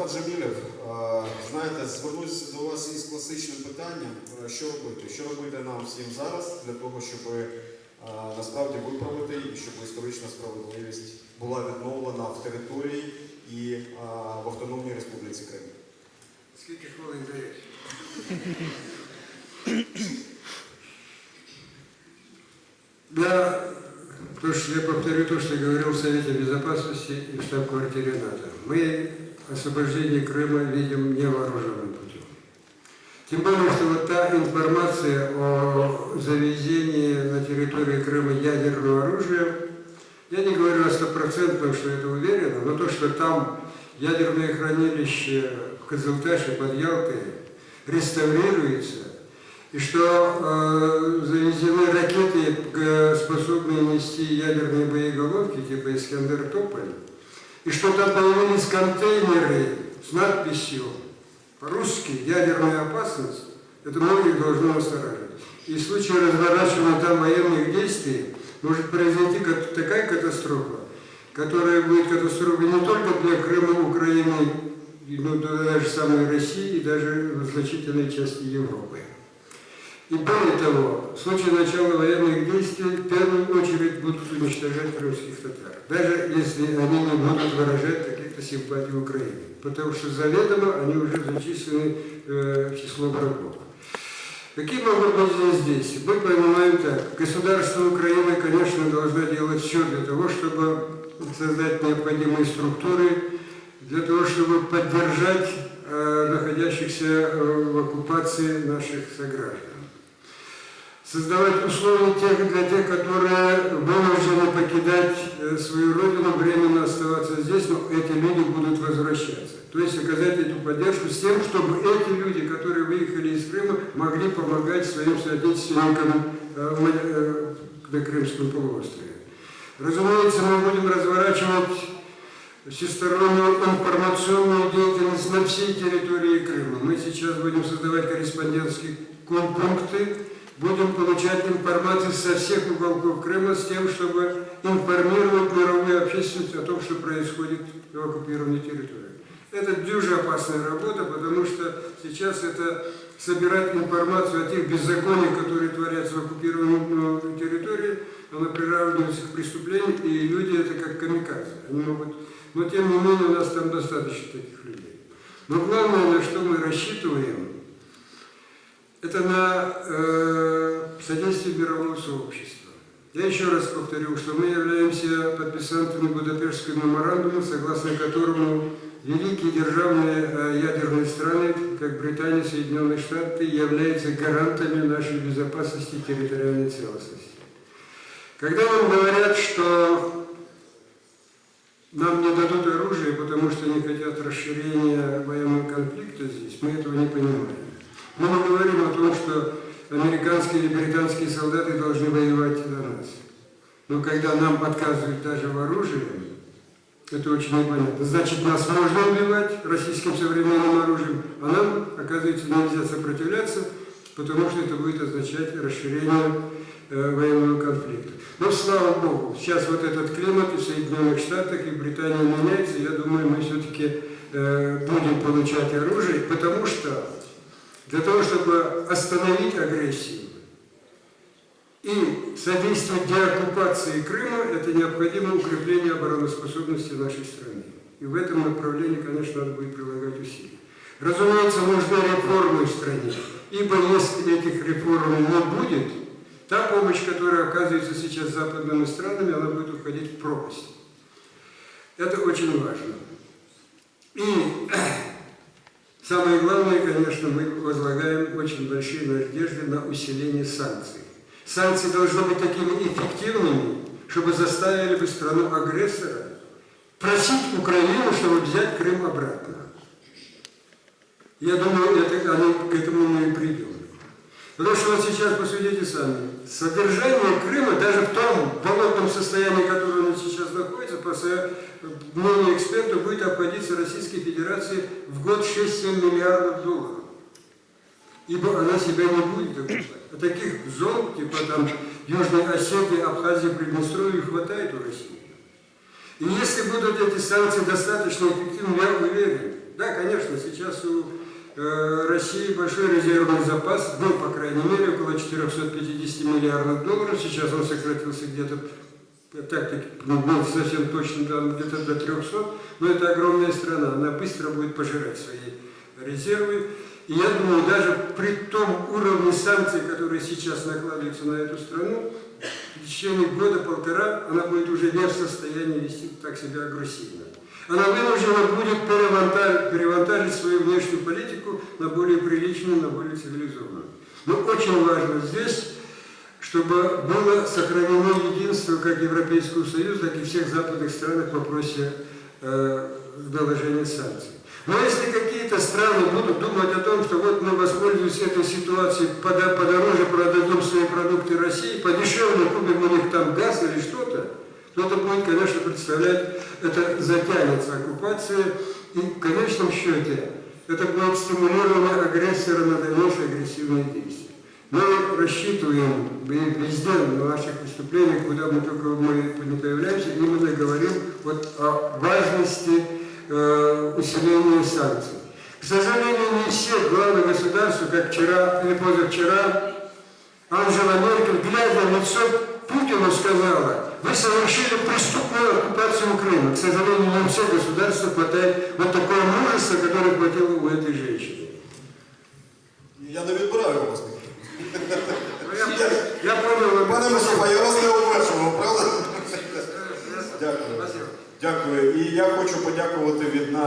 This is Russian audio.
Мустафа Джамілєв, знаєте, звернусь до вас із класичним питанням, е, що робити? Що робити нам всім зараз для того, щоб е, насправді виправити і щоб історична справедливість була відновлена в території і е, в Автономній Республіці Крим? Скільки хвилин даєш? Да, то, что я повторю то, что я говорил в Совете Безопасности и в штаб-квартире НАТО. Мы освобождение Крыма видим невооруженным путем. Тем более, что вот та информация о завезении на территории Крыма ядерного оружия, я не говорю о стопроцентном, что это уверенно, но то, что там ядерное хранилище в Козылташе под Ялтой реставрируется, и что э, завезены ракеты, э, способные нести ядерные боеголовки, типа Искандер Тополь, и что там появились контейнеры с надписью по-русски «Ядерная опасность», это многих должно настораживать. И в случае разворачивания там военных действий может произойти такая катастрофа, которая будет катастрофой не только для Крыма, Украины, но даже самой России и даже значительной части Европы. В случае начала военных действий в первую очередь будут уничтожать крымских татар, даже если они не будут выражать каких-то симпатий Украине, потому что заведомо они уже зачислены э, в число врагов. Какие могут быть здесь действия? Мы понимаем так, государство Украины, конечно, должно делать все для того, чтобы создать необходимые структуры, для того, чтобы поддержать э, находящихся э, в оккупации наших сограждан создавать условия тех, для тех, которые вынуждены покидать э, свою родину, временно оставаться здесь, но эти люди будут возвращаться. То есть оказать эту поддержку с тем, чтобы эти люди, которые выехали из Крыма, могли помогать своим соотечественникам э, э, на Крымском полуострове. Разумеется, мы будем разворачивать всестороннюю информационную деятельность на всей территории Крыма. Мы сейчас будем создавать корреспондентские пункты, будем получать информацию со всех уголков Крыма с тем, чтобы информировать мировую общественность о том, что происходит в оккупированной территории. Это дюже опасная работа, потому что сейчас это собирать информацию о тех беззакониях, которые творятся в оккупированной э, территории, она приравнивается к преступлению, и люди это как камикадзе. Они могут... Но тем не менее у нас там достаточно таких людей. Но главное, на что мы рассчитываем, это на э, содействие мирового сообщества. Я еще раз повторю, что мы являемся подписантами Будапештского меморандума, согласно которому великие державные э, ядерные страны, как Британия, Соединенные Штаты, являются гарантами нашей безопасности и территориальной целостности. Когда нам говорят, что нам не дадут оружие, потому что не хотят расширения военного конфликта здесь, мы этого не понимаем. Мы не говорим о том, что американские или британские солдаты должны воевать за нас. Но когда нам отказывают даже в оружии, это очень непонятно. Значит, нас можно убивать российским современным оружием, а нам, оказывается, нельзя сопротивляться, потому что это будет означать расширение э, военного конфликта. Но слава Богу, сейчас вот этот климат и в Соединенных Штатах, и в Британии меняется, я думаю, мы все-таки э, будем получать оружие, потому что для того, чтобы остановить агрессию и содействовать деоккупации Крыма, это необходимо укрепление обороноспособности нашей страны. И в этом направлении, конечно, надо будет прилагать усилия. Разумеется, нужны реформы в стране, ибо если этих реформ не будет, та помощь, которая оказывается сейчас западными странами, она будет уходить в пропасть. Это очень важно. И самое главное, конечно, мы возлагаем очень большие надежды на усиление санкций. Санкции должны быть такими эффективными, чтобы заставили бы страну-агрессора просить Украину, чтобы взять Крым обратно. Я думаю, это, они, к этому мы и придем. Потому что вот сейчас, посудите сами, содержание Крыма, даже в том болотном состоянии, которое он сейчас находится, по мнению экспертов, будет обходиться Российской Федерации в год 6-7 миллиардов долларов. Ибо она себя не будет окупать. А таких зон, типа там Южной Осетии, Абхазии, Приднестровья, хватает у России. И если будут эти санкции достаточно эффективны, я уверен, Да, конечно, сейчас у России большой резервный запас, был, по крайней мере, около 450 миллиардов долларов, сейчас он сократился где-то, э, так-таки, ну, не совсем точно, да, где-то до 300, но это огромная страна, она быстро будет пожирать свои резервы. И я думаю, даже при том уровне санкций, которые сейчас накладываются на эту страну, в течение года-полтора она будет уже не в состоянии вести так себя агрессивно. Она вынуждена будет перевантажить, свою внешнюю политику на более приличную, на более цивилизованную. Но очень важно здесь, чтобы было сохранено единство как Европейского Союза, так и всех западных стран в вопросе э, наложения санкций. Но если какие-то страны будут думать о том, что вот мы воспользуемся этой ситуацией, подороже продадим свои продукты России, подешевле купим у них там газ или что-то, то это будет, конечно, представлять, это затянется оккупация, и в конечном счете это будет стимулирование агрессора на дальнейшие агрессивные действия. Мы рассчитываем везде, на наших выступлениях, куда мы только мы не появляемся, именно говорим вот о важности э, усиления санкций. К сожалению, не все главы государства, как вчера или позавчера, Анжела Меркель, глядя в лицо Путину, сказала, вы совершили преступную оккупацию Крыма. К сожалению, не у всех государств хватает вот такого мужества, которое хватило у этой женщины. Я не відбираю вас. Ну, Я, я понял, Пане Мустафа, я вас не обмежував, правда? Дякую. Спасибо. Дякую. І я хочу подякувати від нас.